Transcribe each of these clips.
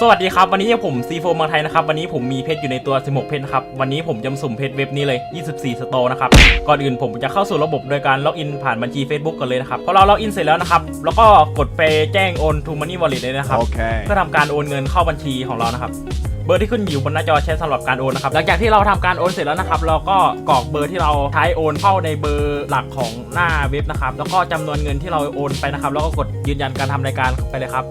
สวัสดีครับวันนี้ผมซีโฟเมืองไทยนะครับวันนี้ผมมีเพชรอยู่ในตัว 16 เพชรนะครับวันนี้ผมจะมาสุ่มเพชรเว็บนี้เลย 24 สโตร์นะครับก่อนอื่นผมจะเข้าสู่ระบบโดยการล็อกอินผ่านบัญชี Facebook กันเลยนะครับพอเราล็อกอินเสร็จแล้วนะครับแล้วก็กดไปแจ้งโอนทูมันนี่วอลเล็ตเลยนะครับ Okay. เพื่อทำการโอนเงินเข้าบัญชีของเรานะครับเบอร์ที่ขึ้นอยู่บนหน้าจอใช้สำหรับการโอนนะครับหลังจากที่เราทำการโอนเสร็จแล้วนะครับ เราก็กรอกเบอร์ที่เราใช้โอนเข้าในเบอร์หลักของหน้าเว็บนะครับแล้วก็จำนวนเงินที่เราโอนไปนะครับแล้วก็กดยืนยันการทำรายการไปเลยครับ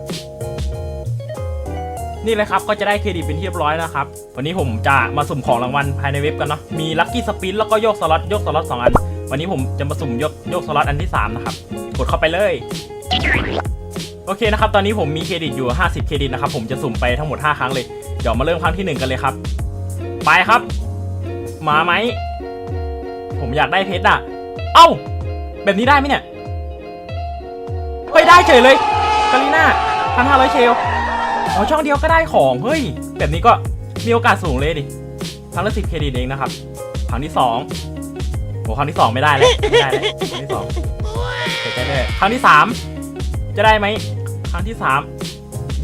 นี่เลยครับก็จะได้เครดิตเป็นที่เรียบร้อยนะครับ วันนี้ผมจะมาสุ่มของรางวัลภายในเว็บกันเนาะมีลัคกี้สปินแล้วก็โยกสล็อตโยกสล็อตสองอัน วันนี้ผมจะมาสุ่มโยกโยกสล็อตอันที่สามนะครับกดเข้าไปเลยโอเคนะครับตอนนี้ผมมีเครดิตอยู่ 50 เครดิตนะครับผมจะสุ่มไปทั้งหมด 5 ครั้งเลยเดี๋ยวมาเริ่มครั้งที่ 1 กันเลยครับ ไปครับ มาไหมผมอยากได้เพชรอะเอ้า แบบนี้ได้ไหมเนี่ยเฮ้ยได้เฉยเลยกาลิน่าพันห้าร้อยเชล เอาช่องเดียวก็ได้ของเฮ้ยแบบนี้ก็มีโอกาสสูงเลยดิครั้งละสิบเครดิตเองนะครับครั้งที่สองโหครั้งที่สองไม่ได้แล้วไม่ได้แล้วครั้งที่สองเสียใจเลยครั้งที่สามจะได้ไหมครั้งที่สาม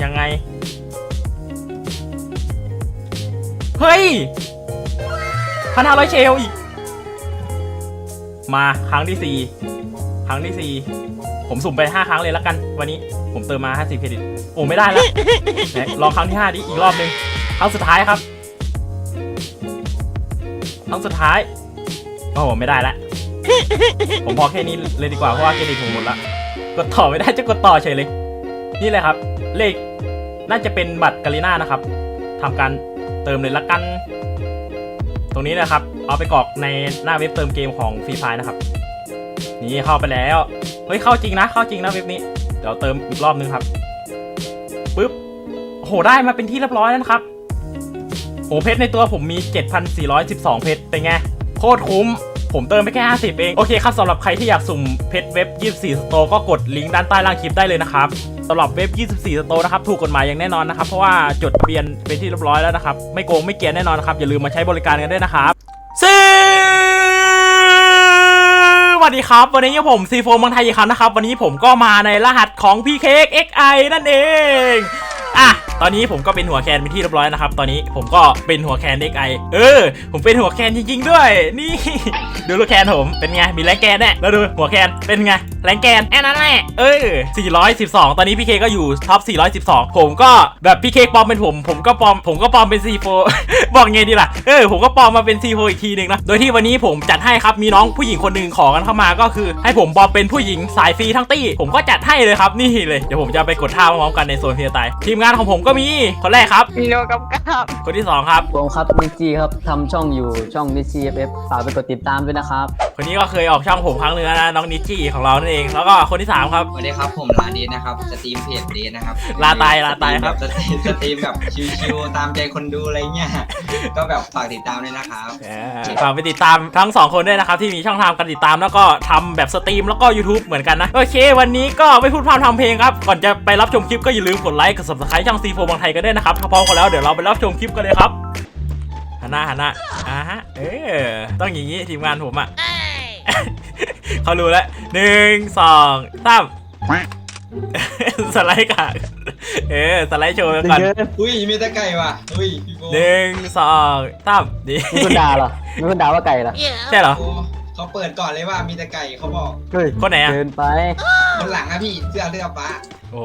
ยังไงเฮ้ยพันห้าร้อยเชลอีก มาครั้งที่สี่ครั้งที่สี่ผมสุ่มไปห้าครั้งเลยแล้วกัน วันนี้ผมเติมมาห้าสิบเครดิต โอ้ไม่ได้แล้วไหนลองครั้งที่ห้าดิอีกรอบหนึ่งครั้งสุดท้ายครับครั้งสุดท้ายโอ้โหไม่ได้ละผมพอแค่นี้เลยดีกว่าเพราะว่าเครดิตผมหมดละกดต่อไม่ได้จะกดต่อเฉยเลย นี่เลยครับ เลขน่าจะเป็นบัตรกาลิน่านะครับทำการเติมเลยละกัน ตรงนี้นะครับ เอาไปกรอกในหน้าเว็บเติมเกมของฟรีไฟนะครับ นี่เข้าไปแล้ว เฮ้ยเข้าจริงนะ เข้าจริงนะเว็บนี้ เดี๋ยวเติมอีกรอบนึงครับ หได้มาเป็นที่เรียบร้อยแล้วนะครับโหเพชรในตัวผมมี 7,412 เพชรเป็นไง โคตรคุ้ม ผมเติมไปแค่ 50 เอง โอเคครับสำหรับใครที่อยากสุ่มเพชรเว็บ 24 สโตก็กดลิงก์ด้านใต้ล่างคลิปได้เลยนะครับสำหรับเว็บ 24 สโตนะครับ ถูกกฎหมายอย่างแน่นอนนะครับ เพราะว่าจดทะเบียนเป็นที่เรียบร้อยแล้วนะครับ ไม่โกงไม่เกลียนแน่นอนนะครับ อย่าลืมมาใช้บริการกันด้วยนะครับซีสวัสดีครับ วันนี้ผมซีโฟมืองไทยอีกครั้งนะครับ วันนี้ผมก็มาในรหัสของพี่เค้ก XI นั่นเอง อะตอนนี้ผมก็เป็นหัวแคนเป็นที่เรียบร้อยนะครับ ตอนนี้ผมก็เป็นหัวแคน XI เออ ผมเป็นหัวแคนจริงๆด้วย นี่ ดูลูกแคนผมเป็นไงมีแรงแกนแน่แล้วดูหัวแคนเป็นไงแรงแกนแค่นั้นแหละเออ412 ตอนนี้พี่เคก็อยู่ท็อป412 ผมก็แบบพี่เคปลอมเป็นผม ผมก็ปลอม ผมก็ปลอมเป็น C4 บอกไงดีล่ะเออผมก็ปลอมมาเป็น C4 อีกทีหนึ่งนะโดยที่วันนี้ผมจัดให้ครับมีน้องผู้หญิงคนหนึ่งขอกันเข้ามาก็คือ ให้ผมปลอมเป็นผู้หญิงสายฟรีทั้งตี้ ผมก็จัดให้เลยครับนี่เลยเดี๋ยวผมจะไปกดท่าพร้อมกันในโซนเฮียตายทีมงานของผมก็มี คนแรกครับ มีโลกับกับคนที่สองครับ ผมครับนิจีครับทำช่องอยู่ช่องนิจีเอฟเอฟฝากไปกดติดตามด้วยนะครับคนนี้ก็เคยออกช่องผมครั้งหนึงแล้วนะน้องนิจจี้ของเรานั่นเอง แล้วก็คนที่สามครับ สวัสดีครับผมลาเดนนะครับสตรีมเพจเดนนะครับลาตายลาตายครับ สตรีมสตรีมแบบชิวๆตามใจคนดูอะไรเงี้ยก็แบบฝากติดตามด้วยนะครับฝากไปติดตามทั้งสองคนด้วยนะครับที่มีช่องทางการติดตามแล้วก็ทำแบบสตรีมแล้วก็ YouTube เหมือนกันนะโอเค วันนี้ก็ไม่พูดพร่ำทำเพลงครับก่อนจะไปรับชมคลิปก็อย่าลืมกดไลค์กด subscribe ช่องซีโฟบางไทยกันด้วยนะครับถ้าพร้อมกันแล้วเดี๋ยวเราไปรับชมคลิปกันเลยครับ หันหน้าหันหน้าอ่าฮะเออต้องอย่างนี้ทีมงานผมอะเขารู้แล้วหนึ่งสองสามสไลด์กากเออสไลด์โชว์ไปก่อนอุ้ยมีตะไก่ว่ะอุ้ยพี่โบหนึ่งสองสามดีมีคนด่าเหรอมีคนด่าว่าไก่เหรอใช่เหรอโอ้เขาเปิดก่อนเลยว่ามีตะไก่เขาบอกเฮ้ยคนไหนอะเกินไปคนหลังอะพี่เสื้อเสื้อฟ้าโอ้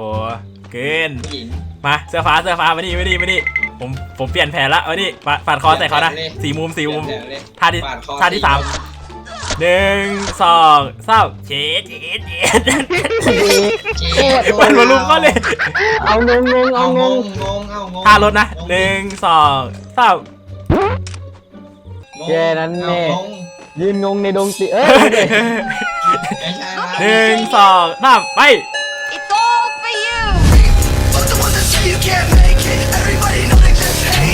เกินผู้หญิงมาเสื้อฟ้าเสื้อฟ้ามานี่มานี่มานี่ ผมผมเปลี่ยนแผนละมานี่ปาดปาดคอใส่เขานะสีมุมสีมุมเดี๋ยวเลยท่าที่ปดคอท่าที่สามหนึ่งสองสามเจ็ดเจ็ดเจ็ดเจ๊ดมันมาลุมก็เลย เอางงงงเอาเอางงงงงงเอางงท่ารถนะหนึ่งสองสามงงแค่นั้นแน่เอางงยืนงงในดงสิเอ้ยไม่ใช่ละหนึ่งสองสามไป It's all for you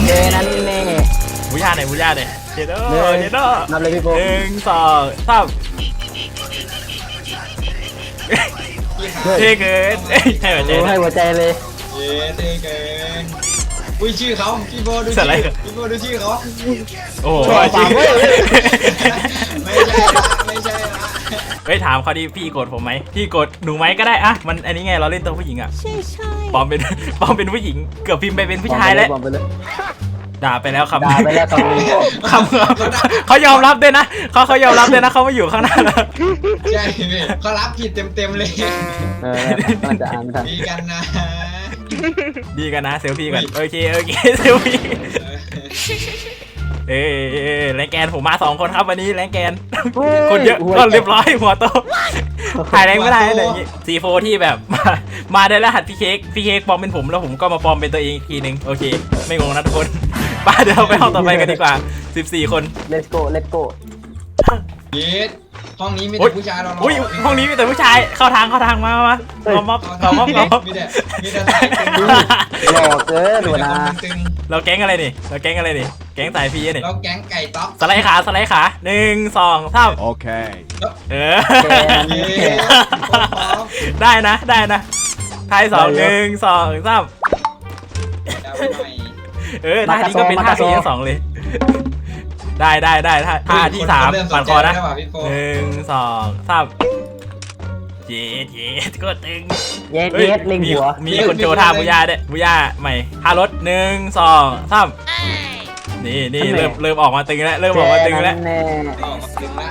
แค่นั้นแน่บูย่าหน่อยบูย่าหน่อยเจโดหนึ่งเจโดนับเลยพี่โฟหนึ่งสองสามเฮ้ยเท่เกินเอ้ยให้หัวใจโอ้นะให้หัวใจเลยเย้เท่เกินอุ้ยชื่อเขาพี่โบดูสชื่ไลด์อพี่โบดูชื่อเขาโอ้โหชอบจริงปากเว้ยไม่ใช่ละไม่ใช่ละ เฮ้ยถามเขาดิพี่โกรธผมไหมพี่โกรธหนูไหมก็ได้อะมันอันนี้ไงเราเล่นตัวผู้หญิงอะใช่ใช่ปลอมเป็นปลอมเป็นผู้หญิง เกือบพิมพ์ไปเป็นผู้ชายแล้วบอกไปเลยด่าไปแล้วคำด่าไปแล้วคำนี้คำเขายอมรับด้วยนะเขาเขายอมรับด้วยนะเขามาอยู่ข้างหน้าแล้วใช่พี่เขารับผิดเต็มๆเลยเออมันจะอ่านไม่ทันดีกันนะ ดีกันนะเซลฟี่กันอุ้ยโอเคโอเคเซลฟี่ เอ้ยเอ้ยเอ้ยแรงแกนผมมาสองคนครับวันนี้แรงแกน คนเยอะก็เรียบร้อยหัวโตถ่ายแรงไม่ได้เลยอย่างงี้ซีโฟที่แบบมามาได้รหัสพี่เค้กพี่เค้กปลอมเป็นผมแล้วผมก็มาปลอมเป็นตัวเองอีกทีนึงโอเค ไม่งงนะทุกคนไป้าเดี๋ยวเราไปห้องต่อไปกันดีกว่า 14 คนเลสโก้เลสโก้เยสห้องนี้มีแต่ผู้ชายเราอุ้ยห้องนี้มีแต่ผู้ชายเข้าทางเข้าทางมามามาเอามอบเอาเอาม็อบเอางมีแต่มีแต่สายตึงหลอกเกินหัวหคน้านตึงเราแก๊งอะไรนี่เราแก๊งอะไรนี่ แก๊งสายพีนี่เราแก๊งไก่ต๊อกสไลด์ขาสไลด์ขาหนึ่งสองสาม Okay. เออแกนเยแกนสพร้อมได้นะได้นะทายสองได้หเยอะนึ่งสองสามๆเอาไปหน่อยเออท่านี้ก็เป็นมากท่าระโซพีทั้งสองเลย ได้ได้ได้ท่าท่าที่สามเริ่ปัดคอนะสใจแล้วว่พี่โฟหนึ่งสองสามเย็ดเย็ดก็ตึงเย็ดฮ้เย็ดลิงมีหัวมีคนโจท่าบุย่าด้วยบุย่าใหม่ท่ารถหนึ่งสองสาม นี่นี่เริ่มเริ่มออกมาตึงแล้วเริ่มออกมาตึงแล้ว แน่ออกมาตึงละ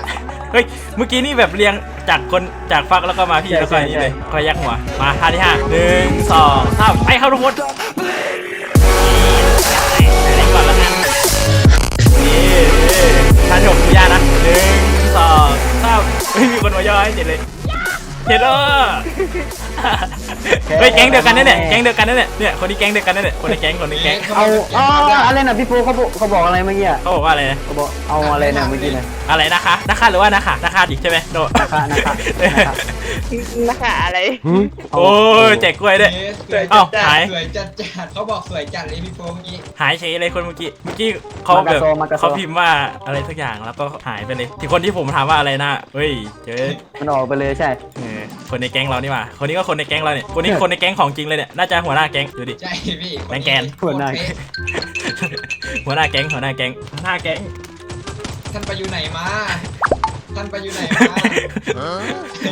เฮ้ย เมื่อกี้นี่แบบเรียงจากคนจากฟักแล้วก็มาพี่แล้วก็อันนี้เลยคอยยักหัว มาท่าที่ห้าหนึ่งสองสามไปเข้าทุกคนอันนี้ก่อนแล้วกันนี่ท่าจบบุย่านะหนึ่งสองสามเฮ้ยมีคนมาย่อให้เจ็ดเลย เจ็ดเออเฮ้ยแก๊งเดียวกันนั่นเนี่ยแก๊งเดียวกันนั่นเนี่ยเนี่ยคนนี้แก๊งเดียวกันนั่นเนี่ยคนในแก๊งคนในแก๊งเอาอ๋ออะไรนะพี่ปูเขาบอกเขาบอกอะไรเมื่อกี้อะเขาบอกว่าอะไรนะเขาบอกเอาอะไรนะเมื่อกี้นะอะไรนะคะนะคะหรือว่านะคะนะคะอีกใช่ไหมโดนะคะนะคะนะคะนะคะอะไรโอ้ยแจกกล้วยด้วยเยสสวยเอ้าจัดหายสวยจัดจัดเขาบอกสวยจัดเลยพี่โฟเมื่อกี้หายเฉยเลยคนเมื่อกี้เมื่อกี้เขาแบบเขาพิมพ์ว่าอะไรสักอย่างแล้วก็หายไปเลยที่คนที่ผมถามว่าอะไรนะเฮ้ยเจอมันออกไปเลยใช่เออ คนในแก๊งเรานี่หว่าคนนี้ก็คนในแก๊งเราเนี่ยคนนี้คนในแก๊งของจริงเลยเนี่ยน่าจะหัวหน้าแก๊งดูดิ ใช่พี่แรงแกนโคตรเป๊ะหัวหน้าแก๊งหัวหน้าแก๊งหัวหน้าแก๊งท่านไปอยู่ไหนมาท่านไปอยู่ไหนมา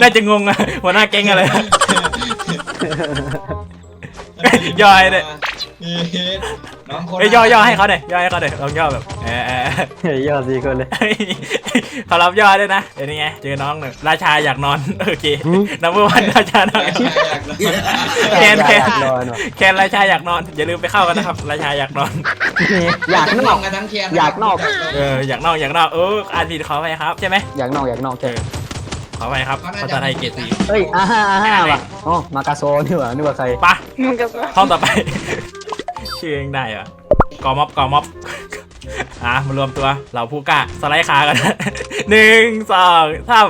น่าจะงงอะหัวหน้าแก๊งอะไรย่อยเนี่ย เยสน้องคนเอ้ยย่อย่อให้เขาหน่อยย่อให้เขาหน่อยลองย่อแบบเออเออเออเฮ้ยยอดสี่คนเลย เฮ้ยเขารับย่อด้วยนะเดี๋ยวนี้ไงเจอน้องหนึ่งราชาอยากนอนโอเคนัมเบอร์วันราชานอนอยากอยากแคนแคน อยากนอนว่ะแคนราชาอยากนอนอย่าลืมไปเข้ากันนะครับราชาอยากนอน อยากนอก กันทั้งแคนอยากนอก เอออยากนอกอยากนอกเอออ่านผิดขอไปครับใช่ไหมอยากนอกอยากนอกเอใช่อ ขอไปครับภาษาไทยเกรดสีเฮ้ยอาห้าอาห้าว่ะอ๋อมากาโซนี่หว่านึกว่าใครปะมันก็ห้องต่อไป ชื่อเองได้เหรอกอม็อบกอม็อบอะมารวมตัวเราผู้กล้าสไลด์ขากัน หนึ่งสองสาม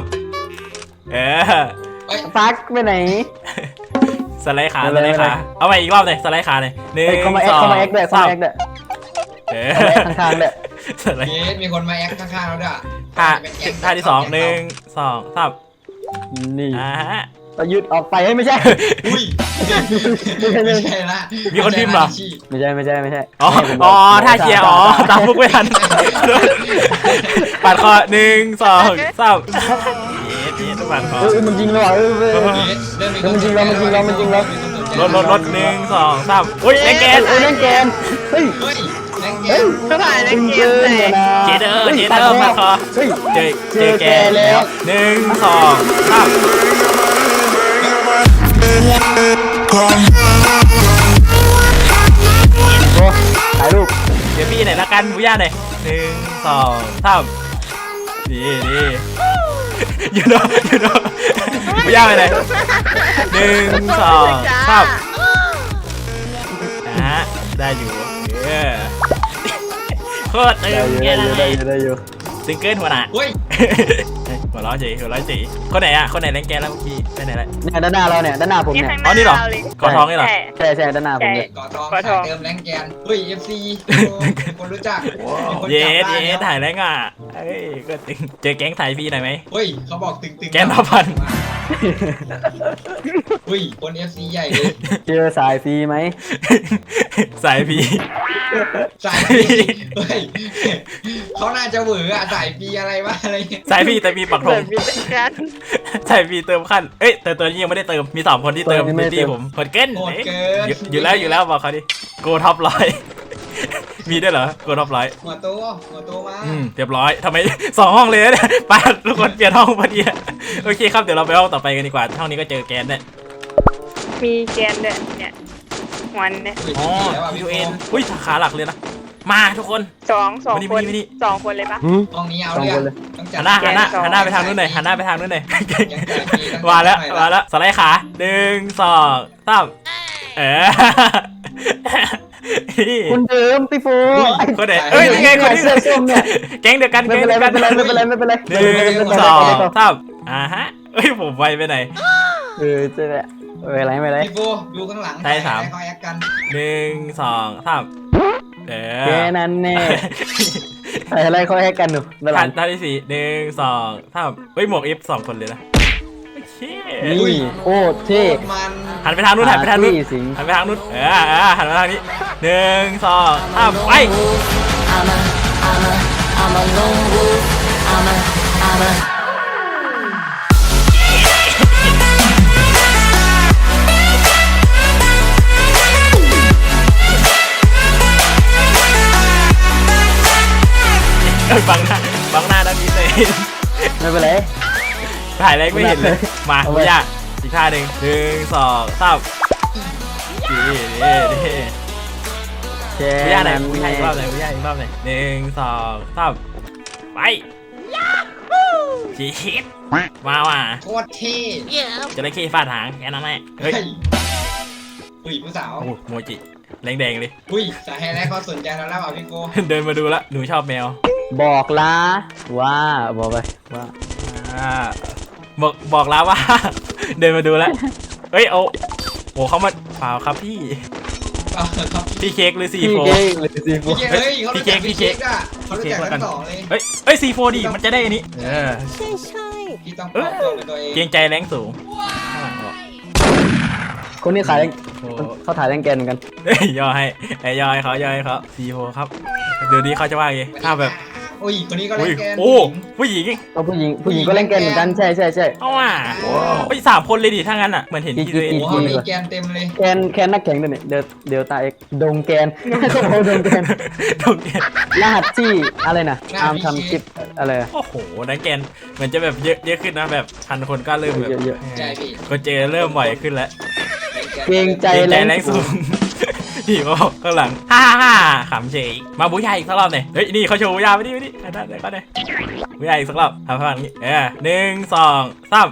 เออฟักไปไหน สไลด์ขาเอาสเลยไลด์ขาเอาไปอีกรอบเลยสไลด์ขาเลยหนึ่งเฮ้ยเข้ามาเอ็กสองเข้ามาเอ็กด้วยเข้าสามมาเอ็กด้วยเออเข้ามาเอ็กข้างๆด้วยสไลด์ เยสมีคนมาแอคข้างๆแล้วด้วย ท่าท่าที่สองหนึ่งสองสามนี่อ่าฮะประยุทธ์ออกไปเฮ้ยไม่ใช่ อุ้ยไม่ใช่ละมีคนพิมพ์เหรอ ไม่ใช่ไม่ใช่ไม่ใช่อ๋อไม่ใช่ผมอ๋อบอกท่าเชียร์ อ๋อ ตามพวกไม่ทันปัดคอหนึ่งสองสามเย็ดเย็ดปัดคอ เออมันจริงแล้วว่ะเออเออเออเยสเริ่มมีมันจริงแล้วมันจริงแล้วมันจริงแล้ว รถรถรถหนึ่งสองสามอุ้ยแรงแกนเออเล่นเกมเฮ้ยเฮ้ยแรงแกเฮ้ยนก็ถ่ายในจริงเกเกิมนเล เนี่ยยนะเจเดอร์ฮ้ยเจเดอร์ปัดคอเฮ้ยเจอเจอแกนแล้วหนึ่งสองสาม โอ้ถ่ายรูปเดี๋ยวพี่หน่อยละกันบุย่าหน่อยหนึ่งสองสามดีดีอยู่เนาะอยู่เนาะบุย่าไปไหนหนึ่งสองสามอะได้อยู่เออ โคตรตึได้งอยู่แกได้นอยู่ได้อยู่ได้อยู่ซิงเกิลหัวหน้าเฮ้ยหัวเร้อจีหัวเร้อจีคนไหนอะคนไหนแรงแกนแล้วเมื่อกี้ไปไหนแล้วเนี่ยด้านหน้าเราเนี่ยด้านหน้าผมเนี่ยอ๋อนี่เหรอ กอทองนี่เหรอใช่ใช่ด้านหน้าผมเนี่ยเกาะทองเกาะทองสายเติมแรงแกนเฮ้ย FC คนรู้จักมีคนเย็จับดได้เย็ดแล้วถ่ายแรงอะเอ้ยก็ตึงเจอแก๊งถ่ายพี่หน่อยไหม เฮ้ยเขาบอกตึงตึงแกนละพัน เฮ้ยคน FC ใหญ่เลยเจอสายฟรีไหมสายพี่สายปีเฮ้ยเขาน่าจะเหวออะสายปีอะไรวะอะไรเงี้ยสายพี่แต่มีปักธเหมืงอนมีแต่กันสายพี่เติมขั้นเอ้ยแต่ตัวนี้ยังไม่ได้เติมมีสามคนที่เติมตัวนี้ไม่ในได้ที่เติมผมโหดเกินโหดเกินอยู่อยู่แล้วอยู่แล้วบอกเขาดิโกท็อปร้อย มีด้วยเหรอโกท็อปร้อยหัวโตหัวโตมาอืมเรียบร้อยทำไม สองห้องเลยเนี่ยไปทุกคนเปลี่ยนห้องพอดีโอเคครับเดี๋ยวเราไปห้องต่อไปกันดีกว่าห้องนี้ก็เจอแกนเนี่ยมีแกนด้วยเนี่ยหัวันเนี่ยอุ้ยอ๋อจริงๆแล้วอะยูพี่เอ็โฟนอุ้ยสาขาหลักเลยนะมาทุกคนสองสองมานี่คนมานี่มานี่สองคนเลยปะหืมห้องนี้เอาสองเรื่อคงนเลยต้องจัดหันหน้าหันหน้าแกนสองหันหน้าไปทางนู้นหน่อยหันหน้าไปทางนู้นหน่อยยังใจดีต้องมาแล้วหน่อยะมาแล้วสไลด์ขาหนึ่งสองสามเออนี่ คนเดิมพี่โฟไอ้คนไหนเอ้ยนี่ไงคนที่เสื้อส้มเนี่ยแก๊งเดียวกันไม่แก๊งเป็นไรเดียวไม่กันเป็นไรไม่เป็นไรไม่เป็นไรหนึ่งสองสามอ่าฮะเอ้ยผมไวไปไหนเออเจ๊แหละเอออะไรไม่เป็นไรพี่โฟดูข้างหลังใช่สามให้เขาแอคกันหนึ่งสองสามเออแค่นั้นแน่ใส่อะไรเขาให้กันหนูด้านหลัท่านงท่านที่สี่หนึ่งสองสามเฮ้ยหมวกเอฟสองคนเลยนะโอเค นี่ โคตรเท่โคตรมันหันไปทางนู้นหันไปทางนู้นที่สิงหันไปทางนู้นเออเออหันไปทางนี้หนึ่งสองสามไป I'm a, I'm a, I'm a lone wolf. I'm a, I'm a. เอ้ยบังหน้าบังหน้าดังนี้เลยไม่เป็นไร ถ่ายอะไรไม่เห็นเลย มาเอาคุไว้ยากอีกท่าหนึ่งหนึ่งสองสามดีดีดีแค่คุยากไหนนั้นคุยากแน่อีกรอบไหนคุยากอีกรอบไหนหนึ่งสองสามไปชีฮิตมาว่ะโคตรเท่จะได้ขี้ฟาดหางแค่นั้นแหละเฮ้ยอุ้ยผู้สาว โอ้โหโมจิแรงแดงเลย อุ้ยสายไฮไลท์เขาสนใจเราแล้วอะพี่โฟเดินมาดูละหนูชอบแมวบอกลาว่าบอกไปว่าอ่า บอกบอกแล้วว่า เดินมาดูแล้วเฮ้ยเอาโอ้เขามาเปล่าครับพี่เอาครับพี่เค้กหรือซีพี่โฟ เก้งหรือซีฟูพี่เค้กเฮ้ยเขารู้จักพี่พี่เค้เค้ก กอะเขารู้จักทั้งสองเลยเฮ้ยเอ้ยซีโฟดีมันจะได้อันนี้เออพี่ต้องปรับตัวเป็นตัวเองเกรงใจแรงสูงคนนี้ขายแรงโอ้เขาถ่ายแรงแกนเหมือนกัน เอ้ยย่อให้ไอ้ย่อให้เขาย่อให้เขาซีโฟครับเดี๋ยวนี้เขาจะว่าไงถ้าแบบ อุ้ยคนนี้ก็อุ้เล่ยนแกนโอ้ผู้หญิงเอาผู้หญิงผู้หญิงก็แรงแกนเหมือนกันใช่ใช่ใช่เอาว่ะเฮ้ยสามคนเลยดิถ้างั้นอะเหมือนเห็นที่ตัวเองโอ้โหมีแกนเต็มเลยแกนแคนนักแข่งด้วยเนี่ยเดี๋ยวเดี๋ยวตาเอกดงแกนเขาบอกดงแกนตรงนี้รหัสที่อะไรนะอาร์มทำคลิปอะไรอะโอ้โหนักแกนเหมือนจะแบบเยอะเยอะขึ้นนะแบบพันคนก็เริ่มแบบเยอะใช่พี่ก็เจอเริ่มบ่อยขึ้นแล้วเกรงใจเกรงใจแรงแรง สูสูงงพี่บอกข้างหลังฮ่าฮ่าขำเฉยมาบูยาอีกสักรอบหน่อยเฮ้ยนี่เขาโชว์บูยาไปดิไปดิได้ได้ก็ได้บูยาอีกสักรอบทำฝั่งนี้เออหนึ่งสองสาม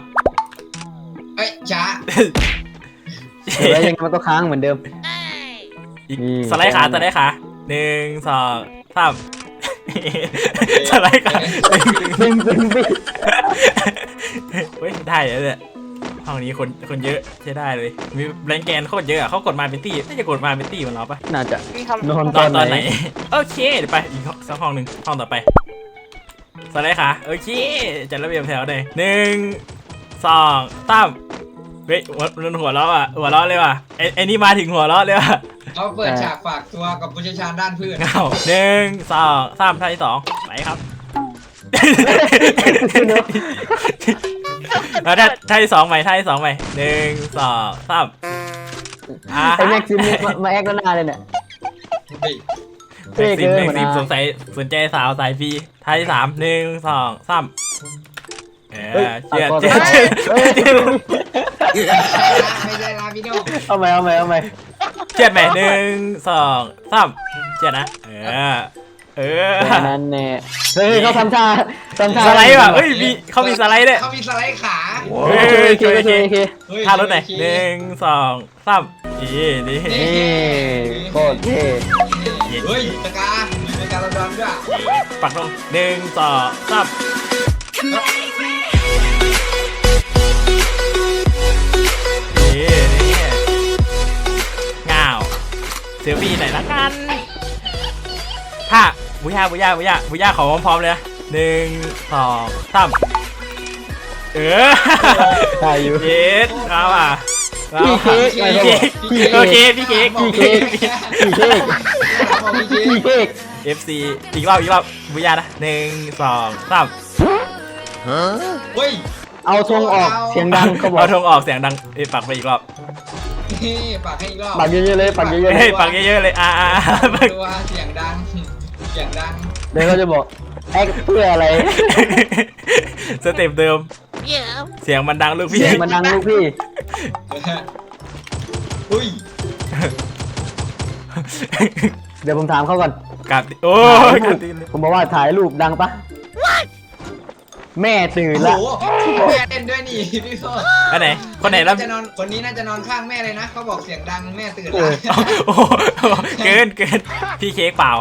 เอ้ยช้าเดี๋ยวยังไงมันก็ค้างเหมือนเดิมอีกนี่สไลด์ขาสไลด์ขาหนึ่งสองสามสไลด์ขาดึงดึงดึงเฮ้ยได้แล้วเนี่ย ห้องนี้คนคนเยอะใช้ได้เลย มีแรงแกนโคตรเยอะอะเขากดมาเป็นตี้น่าจะกดมาเป็นตี้เหมือนเราปะน่าจะมีคำนอนตตออนนตอนไหไหนนโอเคเดี๋ยวไปอีกสักห้องหนึ่งห้องต่อไปสไลด์ขาโอเคจัดระเบียบแถวเลยหนึ่งสองสามเฮ้ยหัวมันหัวเราะอะหัวเราะเลยว่ะไอ้ไอ้นี่มาถึงหัวเราะเลยว่ะเขาเปิดฉากฝากตัวกับผู้เชี่ยวชาญด้านพืชเงาหนึ่งสองสามท่าที่สองไปครับ แล้วท่าท่าที่สองใหม่ท่าที่สองใหม่หนึ่งสองสามอ่าไอ้แม็กซิมนี่มามาแอคแล้วหน้าเลยเนี่ย เฮ้ยแม็กซิมเท่แม็กเกินซิมหัวหน้า สงสัยสนใจสาวสายฟรีท่าที่สามหนึ่งสองสามเอเฮ้ยอเชื่อตัดเชื่อก่อนเชื่อเฮ้ยเชื่อไม่ใช่ลาพี่โน่เอาใหม่เอาใหม่เอาใหม่เชื่อไหมหนึ่งสองสามเชื่อนะเออ เออแค่นั้นแน่เฮ้ยเขาทำท่าทำท่าสไลด์ว่ะเอ้ยมีเขามีสไลด์ด้วยเขามีสไลด์ขาโอเคโอเคโอเคโอเคเฮ้ยท่ารถไหนโอเคหนึ่งสองสามอีนี่นี่นี่โคตรเท่เฮ้ยตะกามีการระดอนด้วยปักลงหนึ่งสองสามนี่นี่ง่าวเซลฟี่หน่อยละกันถ้า บุย่าบุย่าบุย่าบุย่าขอพร้อมๆเลยนะหนึ่งสองสามเออถ่ายอยู่ เย็ดเอาอะเอาพี่เค้กพี่เค้กโอเคพี่เค้กพี่เค้กพี่เค้กบบอกพี่เค้พี่กเค้ก FC อีกรอบอีกรอบบุญานะหนึ่งสองสามเฮ้ยเอาธงออกเสียงดังเขาบอกเอาธงออกเสียงดังเอ้ยปักไปอีกรอบนี่ปากให้อีกรอบปักเยอะๆเลยปักเยอะๆเลเฮ้ยยปักเยอะๆเลยอ่าอ่าอ่าปัก ตัวเสียงดังเสียงดังเดี๋ยวเขาจะบอกแอคเพื่ออะไรสเต็ปเดิมเสียงมันดังลูกพี่ เสียงมันดังลูกพี่ อุ้ยเดี๋ยวผมถามเขาก่อนกลับดิโอ้ยกลับดิเลยผมบอกว่าถ่ายรูปดังปะแม่ตื่นโอ้ละโหแม่เล่นด้วยนี่พี่พ่ออันไหน คนไหนรับจะนอนคนนี้น่าจะนอนข้างแม่เลยนะเขาบอกเสียงดังแม่ตื่นเอแล้อวโอ้โหเกินเกินพี่เค้กเปล่า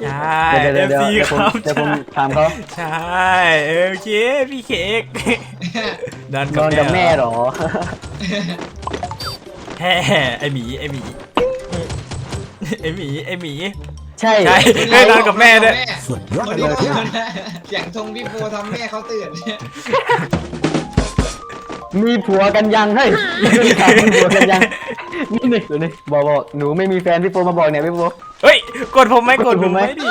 ใช่เดี๋ยวเดี๋ยวเอฟเดี๋ยวซีเดี๋ยวคผมรับเดี๋ยวผมถามเขาใช่เออโอเคพี่เค้กนอนนอนกับแม่เหรอแฮ่ไอหมีไอหมีไอหมีไอหมีใช่ใช่เฮ้ยนอนกับแม่ด้วยคนนี้บอกนะเสียงธงพี่โฟทำแม่เขาตื่น มีผัวกันยังเฮ้ยถามมีผัวกันยังนี่นี่ดูนี่บอกบอกหนูไม่มีแฟนพี่โฟมาบอกเนี่ยพี่โฟเฮ้ยกดผมไหมกดกดผผมมไหมไหมดิ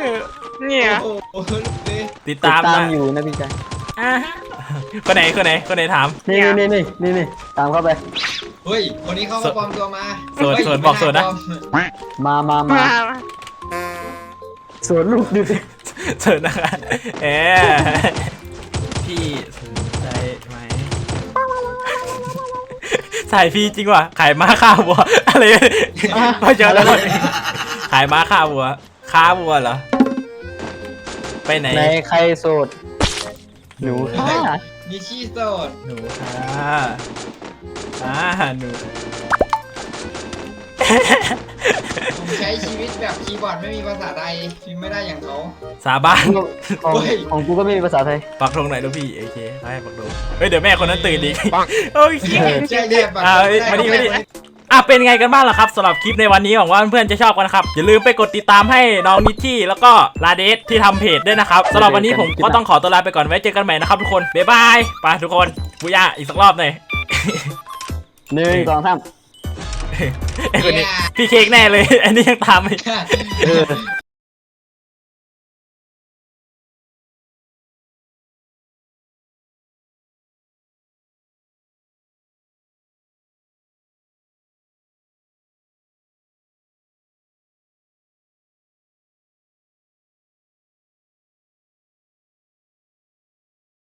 เออเนี่ยโอ้โหเลยติดติดตามตามนะอยู่นะพี่ชายอะคนไหนคนไหนคนไหนถามนี่นี่นี่นี่นี่ตามเข้าไปเฮ้ยคนนี้เขามาปลอมตัวมาโสดเฮ้ยโสดบอกโสดนะไม่าปลอมมามามามามาสวนลูกดูสิเชิญนะคะเออพี่ ใส่พี่จริงว่ะ ขายม้าฆ่าวัว อะไรพอเจอแล้วขายม้าฆ่าวัวฆ่าวัวเหรอ ไปไหน ในใครโสดหนูค่ะมีชีโสดหนูค่ะอ่าหนู ผมใช้ชีวิตแบบคีย์บอร์ดไม่มีภาษาไทยพิมพ์ไม่ได้อย่างเขาสาบานของเฮ้ยของกูก็ไม่มีภาษาไทย ปักธงหน่อยลูกพี่โอเคให้ปักธงเฮ้ยเดี๋ยวแม่คนนั้นตื่นอีกโอ้ยใช่ใช่แบบอ่าเอ้ยมาดิมาดิอะเป็นไงกันบ้างล่ะครับสำหรับคลิปในวันนี้หวังว่าเพื่อนๆจะชอบกันนะครับ อย่าลืมไปกดติดตามให้น้องนิชชี่แล้วก็ลาเดสที่ทำเพจด้วยนะครับสำหรับวันนี้ผมก็ต้องขอตัวลาไปก่อนไว้เจอกันใหม่นะครับทุกคนบ๊ายบายไปทุกคนปุย่าอีกสักรอบหน่อย หนึ่งสองสาม ไอ้คนนี้พี่เค้กแน่เลย อันนี้ยังตามไม่ เออ